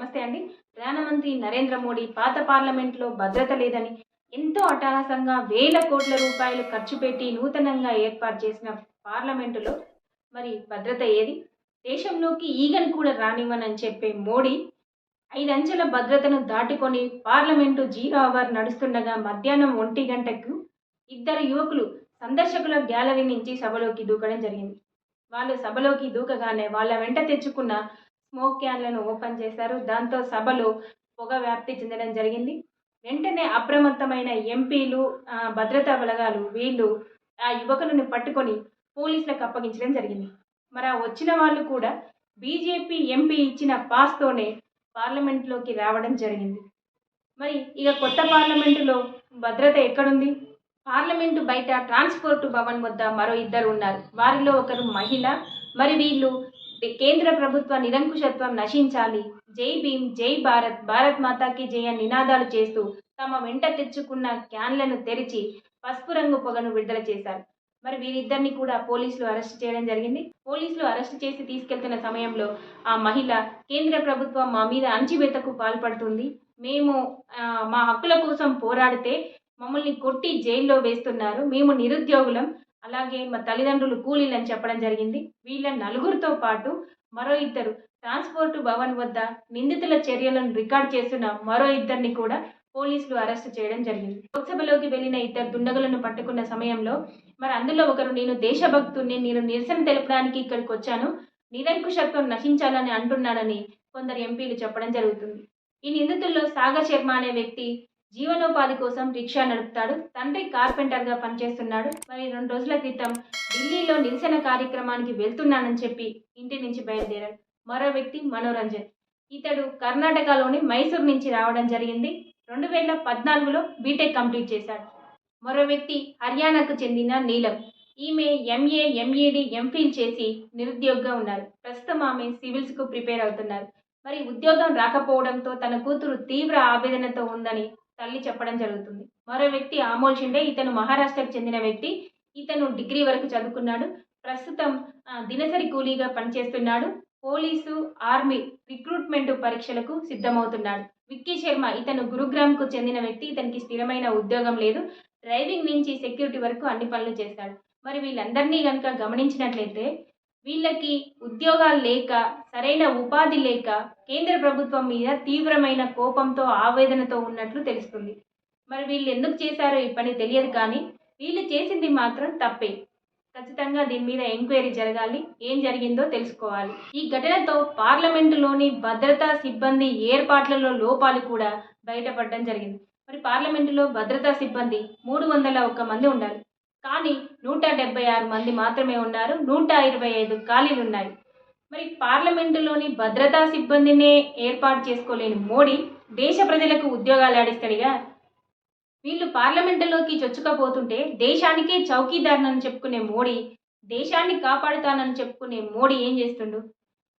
నమస్తే అండి. ప్రధానమంత్రి నరేంద్ర మోడీ పాత పార్లమెంట్లో భద్రత లేదని ఎంతో అట్టహాసంగా వేల కోట్ల రూపాయలు ఖర్చు పెట్టి నూతనంగా ఏర్పాటు చేసిన పార్లమెంటులో మరి భద్రత ఏది? దేశంలోకి ఈగను కూడా రానివ్వనని చెప్పే మోడీ ఐదంచెల భద్రతను దాటుకొని పార్లమెంటు జీరో అవర్ నడుస్తుండగా మధ్యాహ్నం ఒంటి గంటకు ఇద్దరు యువకులు సందర్శకుల గ్యాలరీ నుంచి సభలోకి దూకడం జరిగింది. వాళ్ళు సభలోకి దూకగానే వాళ్ళ వెంట తెచ్చుకున్న స్మోక్ క్యాన్లను ఓపెన్ చేశారు. దాంతో సభలో పొగ వ్యాప్తి చెందడం జరిగింది. వెంటనే అప్రమత్తమైన ఎంపీలు భద్రతా బలగాలు వీళ్ళు ఆ యువకులను పట్టుకొని పోలీసులకు అప్పగించడం జరిగింది. మరి వచ్చిన వాళ్ళు కూడా బీజేపీ ఎంపీ ఇచ్చిన పాస్తోనే పార్లమెంట్లోకి రావడం జరిగింది. మరి ఇక కొత్త పార్లమెంటులో భద్రత ఎక్కడుంది? పార్లమెంటు బయట ట్రాన్స్పోర్ట్ భవన్ వద్ద మరో ఇద్దరు ఉన్నారు. వారిలో ఒకరు మహిళ మరి వీళ్ళు కేంద్ర ప్రభుత్వ నిరంకుశత్వం నశించాలి. జై భీమ్ జై భారత్ భారత్ మాతాకి జయ నినాదాలు చేస్తూ తమ వెంట తెచ్చుకున్న క్యాన్లను తెరిచి పసుపు రంగు పొగను విడుదల చేశారు. మరి వీరిద్దరిని కూడా పోలీసులు అరెస్ట్ చేయడం జరిగింది. పోలీసులు అరెస్ట్ చేసి తీసుకెళ్తున్న సమయంలో ఆ మహిళ కేంద్ర ప్రభుత్వం మా మీద అణచివేతకు పాల్పడుతుంది. మేము మా హక్కుల కోసం పోరాడితే మమ్మల్ని కొట్టి జైల్లో వేస్తున్నారు. మేము నిరుద్యోగులం. అలాగే మా తల్లిదండ్రులు కూలీలు అని చెప్పడం జరిగింది. వీళ్ళ నలుగురితో పాటు మరో ఇద్దరు ట్రాన్స్పోర్ట్ భవన్ వద్ద నిందితుల చర్యలను రికార్డ్ చేస్తున్న మరో ఇద్దరిని కూడా పోలీసులు అరెస్ట్ చేయడం జరిగింది. లోక్సభలోకి వెళ్ళిన ఇద్దరు దుండగులను పట్టుకున్న సమయంలో మరి అందులో ఒకరు నేను దేశభక్తుడిని నేను నిరసన తెలపడానికి ఇక్కడికి వచ్చాను. నిరంకుశత్వం నశించాలని అంటున్నానని కొందరు ఎంపీలు చెప్పడం జరుగుతుంది. ఈ నిందితుల్లో సాగర్ శర్మ అనే వ్యక్తి జీవనోపాధి కోసం రిక్షా నడుపుతాడు. తండ్రి కార్పెంటర్గా పనిచేస్తున్నాడు. మరి రెండు రోజుల క్రితం ఢిల్లీలో నిరసన కార్యక్రమానికి వెళ్తున్నానని చెప్పి ఇంటి నుంచి బయలుదేరాడు. మరో వ్యక్తి మనోరంజన్. ఇతడు కర్ణాటకలోని మైసూర్ నుంచి రావడం జరిగింది. రెండు వేల పద్నాలుగులో బీటెక్ కంప్లీట్ చేశాడు. మరో వ్యక్తి హర్యానాకు చెందిన నీలం. ఈమె ఎంఏ ఎంఈడి ఎంఫిల్ చేసి నిరుద్యోగంగా ఉన్నారు. ప్రస్తుతం ఆమె సివిల్స్కు ప్రిపేర్ అవుతున్నారు. మరి ఉద్యోగం రాకపోవడంతో తన కూతురు తీవ్ర ఆవేదనతో ఉందని తల్లి చెప్పడం జరుగుతుంది. మరో వ్యక్తి ఆమోల్ షిండే ఇతను మహారాష్ట్రకు చెందిన వ్యక్తి. ఇతను డిగ్రీ వరకు చదువుకున్నాడు. ప్రస్తుతం దినసరి కూలీగా పనిచేస్తున్నాడు. పోలీసు ఆర్మీ రిక్రూట్మెంట్ పరీక్షలకు సిద్ధమవుతున్నాడు. విక్కీ శర్మ ఇతను గురుగ్రామ్కు చెందిన వ్యక్తి. ఇతనికి స్థిరమైన ఉద్యోగం లేదు. డ్రైవింగ్ నుంచి సెక్యూరిటీ వరకు అన్ని పనులు చేస్తాడు. మరి వీళ్ళందరినీ కనుక గమనించినట్లయితే వీళ్ళకి ఉద్యోగాలు లేక సరైన ఉపాధి లేక కేంద్ర ప్రభుత్వం మీద తీవ్రమైన కోపంతో ఆవేదనతో ఉన్నట్లు తెలుస్తుంది. మరి వీళ్ళు ఎందుకు చేశారో ఈ పని తెలియదు కానీ వీళ్ళు చేసింది మాత్రం తప్పే. ఖచ్చితంగా దీని మీద ఎంక్వైరీ జరగాలి. ఏం జరిగిందో తెలుసుకోవాలి. ఈ ఘటనతో పార్లమెంటులోని భద్రతా సిబ్బంది ఏర్పాట్లలో లోపాలు కూడా బయటపడడం జరిగింది. మరి పార్లమెంటులో భద్రతా సిబ్బంది మూడు వందల ఒక్క మంది ఉండాలి. కానీ నూట డెబ్బై ఆరు మంది మాత్రమే ఉన్నారు. నూట ఇరవై ఐదు ఖాళీలు ఉన్నాయి. మరి పార్లమెంటులోని భద్రతా సిబ్బందినే ఏర్పాటు చేసుకోలేని మోడీ దేశ ప్రజలకు ఉద్యోగాలు ఆడిస్తాడుగా. వీళ్ళు పార్లమెంటులోకి చొచ్చుకపోతుంటే దేశానికే చౌకీదారునని చెప్పుకునే మోడీ దేశాన్ని కాపాడుతానని చెప్పుకునే మోడీ ఏం చేస్తుండు?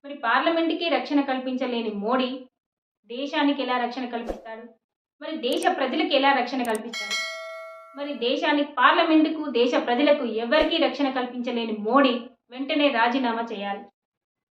మరి పార్లమెంటుకి రక్షణ కల్పించలేని మోడీ దేశానికి ఎలా రక్షణ కల్పిస్తాడు? మరి దేశ ప్రజలకు ఎలా రక్షణ కల్పిస్తాడు? మరి దేశాన్ని పార్లమెంటుకు దేశ ప్రజలకు ఎవరికీ రక్షణ కల్పించలేని మోడీ వెంటనే రాజీనామా చేయాలి.